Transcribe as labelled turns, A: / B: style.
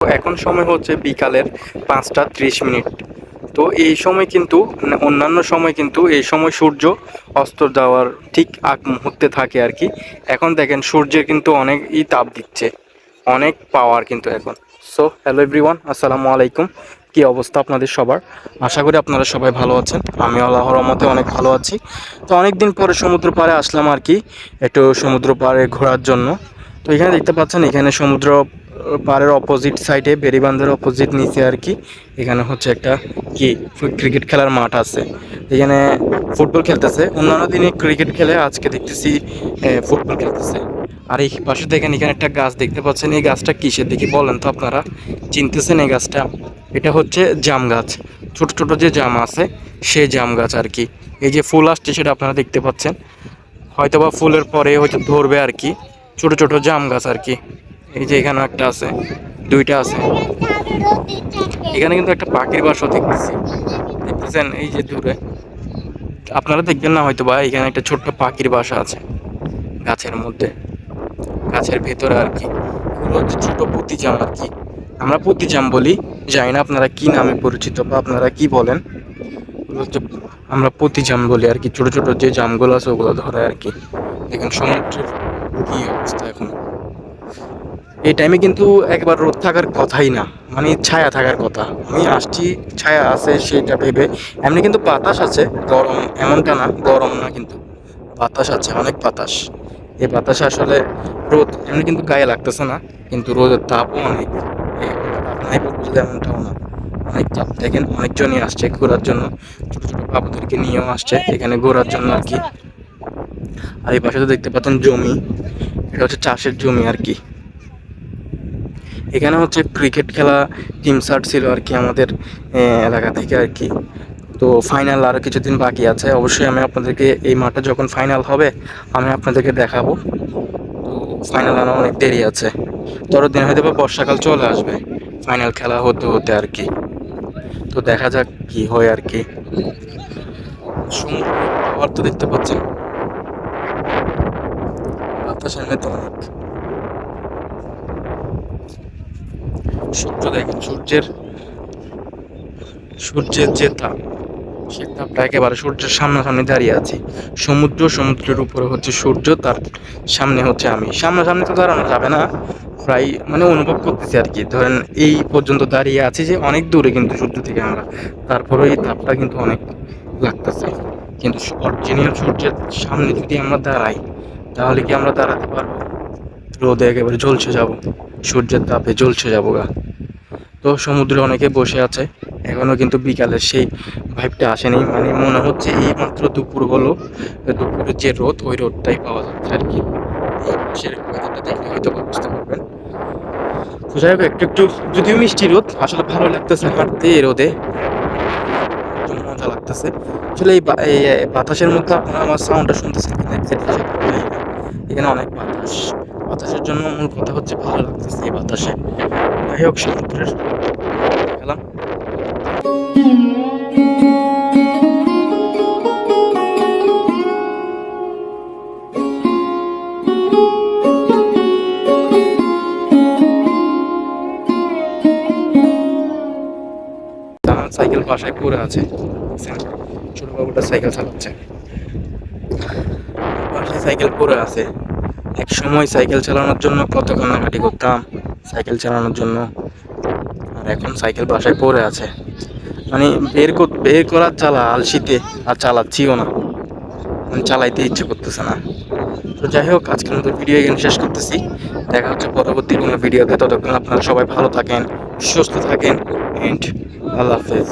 A: এখন সময় হচ্ছে বিকালের পাঁচটা ত্রিশ মিনিট। তো এই সময় কিন্তু মানে অন্যান্য সময় কিন্তু এই সময় সূর্য অস্ত যাওয়ার ঠিক আগ মুহূর্তে থাকে আর কি। এখন দেখেন সূর্যের কিন্তু অনেকই তাপ দিচ্ছে, অনেক পাওয়ার কিন্তু এখন। সো হ্যালো এভরিওয়ান আসসালামু আলাইকুম। কি অবস্থা আপনাদের সবার? আশা করি আপনারা সবাই ভালো আছেন। আমি আল্লাহর রহমতে অনেক ভালো আছি। তো অনেক দিন পরে সমুদ্র পাড়ে আসলাম আর কি, একটু সমুদ্র পাড়ে ঘোরার জন্য। তো এখানে দেখতে পাচ্ছেন, এখানে সমুদ্র পাড়ের অপোজিট সাইডে বেরিবান্ধের অপোজিট নিচে আর কি। এখানে হচ্ছে একটা কি ক্রিকেট খেলার মাঠ আছে। এখানে ফুটবল খেলতেছে। অন্যান্য দিনে ক্রিকেট খেলে আজকে দেখতেছি ফুটবল খেলতেছে। আর এই পাশে দেখেন, এখানে একটা গাছ দেখতে পাচ্ছেন। এই গাছটা কিসের দেখি বলেন তো আপনারা? চিনতেছেন এই গাছটা? এটা হচ্ছে জাম গাছ। ছোট ছোট যে জাম আছে, সে জাম গাছ আর কি। এই যে ফুল আসছে, সেটা আপনারা দেখতে পাচ্ছেন। হয়তোবা ফুলের পরে হয়তো ধরবে আর কি। ছোট ছোট জাম গাছ আর কি। এই যে এখানে একটা আছে, দুইটা আছে। এখানে কিন্তু একটা পাখির বাসও দেখতেছি। দেখতেছেন এই যে দূরে। আপনারা দেখবেন না হয়তো বা এখানে একটা ছোট্ট পাখির বাসা আছে গাছের মধ্যে। গাছের ভেতরে আর কি। হচ্ছে ছোট পুঁতিজাম আর কি। আমরা পুঁতিজাম বলি, জানি না আপনারা কি নামে পরিচিত বা আপনারা কি বলেন। হচ্ছে আমরা পুঁতিজাম বলি আর কি। ছোট ছোট যে জামগুলো আছে ওগুলো ধরে আর কি। দেখেন সমুদ্রের কি অবস্থা এখন। এই টাইমে কিন্তু একবার রোদ থাকার কথাই না মানে ছায়া থাকার কথা। আমি আসছি, ছায়া আছে সেটা ভেবে। এমনি কিন্তু বাতাস আছে, গরম এমনটা না, গরম না কিন্তু। বাতাস আছে, অনেক বাতাস। এই বাতাসে আসলে রোদ এমনি কিন্তু গায়ে লাগতেছে না, কিন্তু রোদের তাপও অনেক। নাই এমনটাও না। অনেক তাপ দেখেন, অনেকজনই আসছে ঘোরার জন্য। ছোটো ছোটো বাবুদেরকে নিয়েও আসছে, এখানে ঘোরার জন্য আর কি। আর এই পাশে তো দেখতে পাচ্ছেন জমি। এটা হচ্ছে চাষের জমি আর কি। এখানে হচ্ছে ক্রিকেট খেলা টিম শার্ট ছিল আর কি আমাদের এলাকা থেকে আর কি তো ফাইনাল আরও কিছুদিন বাকি আছে, অবশ্যই আমি আপনাদেরকে এই মাঠে যখন ফাইনাল হবে, আমি আপনাদেরকে দেখাবো। তো ফাইনাল আরও অনেক দেরি আছে। ততদিন হয়তো বা বর্ষাকাল চলে আসবে ফাইনাল খেলা হতে হতে আর কি তো দেখা যাক কি হয় আর কি সমুদ্র তো দেখতে পাচ্ছেন। বাতাসের মধ্যে অনেক। সূর্য দেখেন, সূর্যের সূর্যের যে তাপ, সে তাপটা একেবারে সূর্যের সামনাসামনি দাঁড়িয়ে আছি। সমুদ্র, সমুদ্রের উপরে হচ্ছে সূর্য, তার সামনে হচ্ছে আমি। সামনাসামনি তো দাঁড়ানো যাবে না, প্রায় মানে অনুভব করতেছি আর কি। ধরেন এই পর্যন্ত দাঁড়িয়ে আছি যে অনেক দূরে কিন্তু সূর্য থেকে আমরা তারপরে এই তাপটা কিন্তু অনেক লাগতেছে। কিন্তু অরিজিনাল সূর্যের সামনে যদি আমরা দাঁড়াই, তাহলে কি আমরা দাঁড়াতে পারব? রোদে একেবারে জ্বলছে যাব। সূর্যের তাপে জ্বলছে যাব গা। তো সমুদ্রে অনেকে বসে আছে। এখনও কিন্তু বিকালের সেই ভাইবটা আসেনি। মানে মনে হচ্ছে এই মাত্র দুপুর হলো। দুপুরের যে রোদ, ওই রোদটাই পাওয়া যাচ্ছে আর কি। এই পাশের ওয়েদারটা দেখলে হয়তো বুঝতে পারবেন। তো যাই হোক, একটু একটু, যদিও মিষ্টি রোদ, আসলে ভালো লাগতেছে হাঁটতে এই রোদে। মজা লাগতেছে। আসলে এই বাতাসের মধ্যে আপনারা আমার সাউন্ডটা শুনতেছেন। এখানে অনেক বাতাস। বাতাসের জন্য মূল কথা হচ্ছে ভালো লাগতেছে এই বাতাসে। যাই হোক, সমুদ্রের আমার সাইকেল বাসায় পড়ে আছে? ছোট বাবুটা সাইকেল চালাচ্ছে। বাসায় সাইকেল পড়ে আছে। এক সময় সাইকেল চালানোর জন্য কত কান্নাকাটি করতাম, সাইকেল চালানোর জন্য। আর এখন সাইকেল বাসায় পড়ে আছে। মানে বের কর বের করার চালা আলসিতে, আর চালাচ্ছিও না। মানে চালাইতে ইচ্ছে করতেছে না। তো যাই হোক, আজকের মতো ভিডিও এখানে শেষ করতেছি। দেখা হচ্ছে পরবর্তী কোনো ভিডিওতে ততক্ষণ আপনারা সবাই ভালো থাকেন, সুস্থ থাকেন এন্ড আল্লাহ হাফেজ।